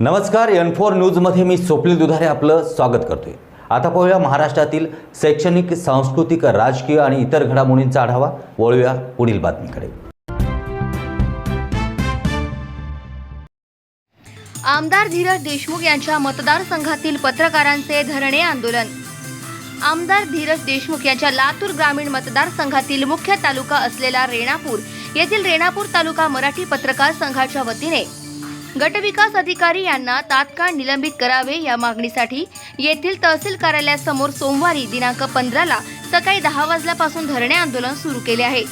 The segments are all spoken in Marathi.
नमस्कार एन फोर न्यूजमध्ये मी स्वप्नील दुधारे आपलं स्वागत करतोय. आता पाहूया महाराष्ट्रातील शैक्षणिक सांस्कृतिक राजकीय आणि इतर घडामोडींचा आढावा. वळूया पुढील बातमीकडे. आमदार धीरज देशमुख यांच्या मतदारसंघातील पत्रकारांचे धरणे आंदोलन. आमदार धीरज देशमुख यांच्या लातूर ग्रामीण मतदारसंघातील मुख्य तालुका असलेला रेणापूर येथील रेणापूर तालुका मराठी पत्रकार संघाच्या वतीने गटविकास अधिकारी यांना तात्काळ निलंबित करावे या मागणीसाठी येथील तहसील कार्यालयासमोर सोमवारी दिनांक पंधराला सकाळी दहा वाजल्यापासून धरणे आंदोलन सुरू केले आहे.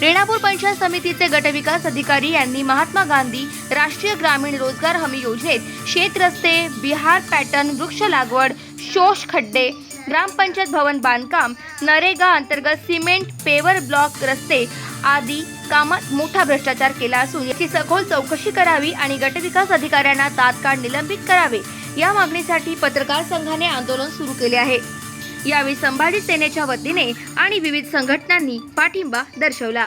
रेणापूर पंचायत समितीचे गटविकास अधिकारी यांनी महात्मा गांधी राष्ट्रीय ग्रामीण रोजगार हमी योजनेत शेत रस्ते बिहार पॅटर्न वृक्ष लागवड शोष खड्डे ग्रामपंचायत भवन बांधकाम नरेगा अंतर्गत सिमेंट पेवर ब्लॉक रस्ते आदी कामात मोठा भ्रष्टाचार केला असून याची सखोल चौकशी करावी आणि गटविकास अधिकाऱ्यांना तात्काळ निलंबित करावे या मागणीसाठी पत्रकार संघाने आंदोलन सुरू केले आहे. यावेळी संभाजी सेनेच्या वतीने आणि विविध संघटनांनी पाठिंबा दर्शवला.